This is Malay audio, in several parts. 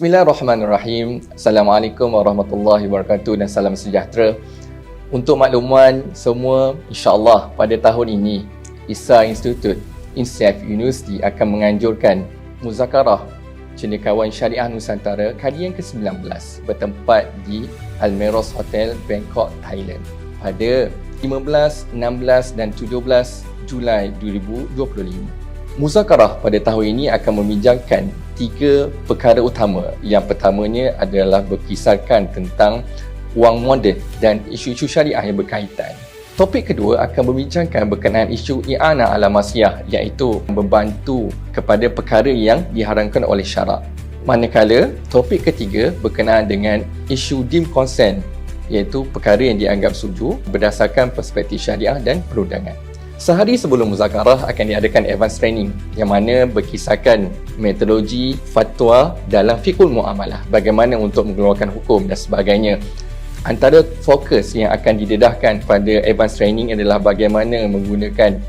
Bismillahirrahmanirrahim. Assalamualaikum warahmatullahi wabarakatuh dan salam sejahtera. Untuk makluman semua, insyaAllah pada tahun ini, ISA Institute, INSEF University akan menganjurkan muzakarah cendekiawan syariah Nusantara kali yang ke-19 bertempat di Almeros Hotel, Bangkok, Thailand pada 15, 16 dan 17 Julai 2025. Muzakarah pada tahun ini akan membincangkan tiga perkara utama. Yang pertamanya adalah berkisarkan tentang wang moden dan isu-isu syariah yang berkaitan. Topik kedua akan membincangkan berkenaan isu i'ana ala masyah iaitu membantu kepada perkara yang diharamkan oleh syarak. Manakala topik ketiga berkenaan dengan isu dim consent iaitu perkara yang dianggap suju berdasarkan perspektif syariah dan perundangan. Sehari sebelum muzakarah akan diadakan advance training yang mana berkisarkan metodologi fatwa dalam fikul muamalah, bagaimana untuk mengeluarkan hukum dan sebagainya. Antara fokus yang akan didedahkan pada advance training adalah bagaimana menggunakan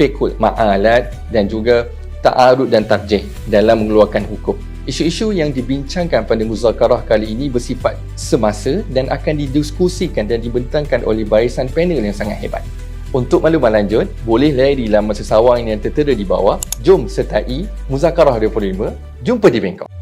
fikul ma'alat dan juga ta'arud dan tarjih dalam mengeluarkan hukum. Isu-isu yang dibincangkan pada muzakarah kali ini bersifat semasa dan akan didiskusikan dan dibentangkan oleh barisan panel yang sangat hebat. Untuk maklumat lanjut, boleh layari laman sesawang yang tertera di bawah. Jom sertai Muzakarah 25. Jumpa di Bangkok.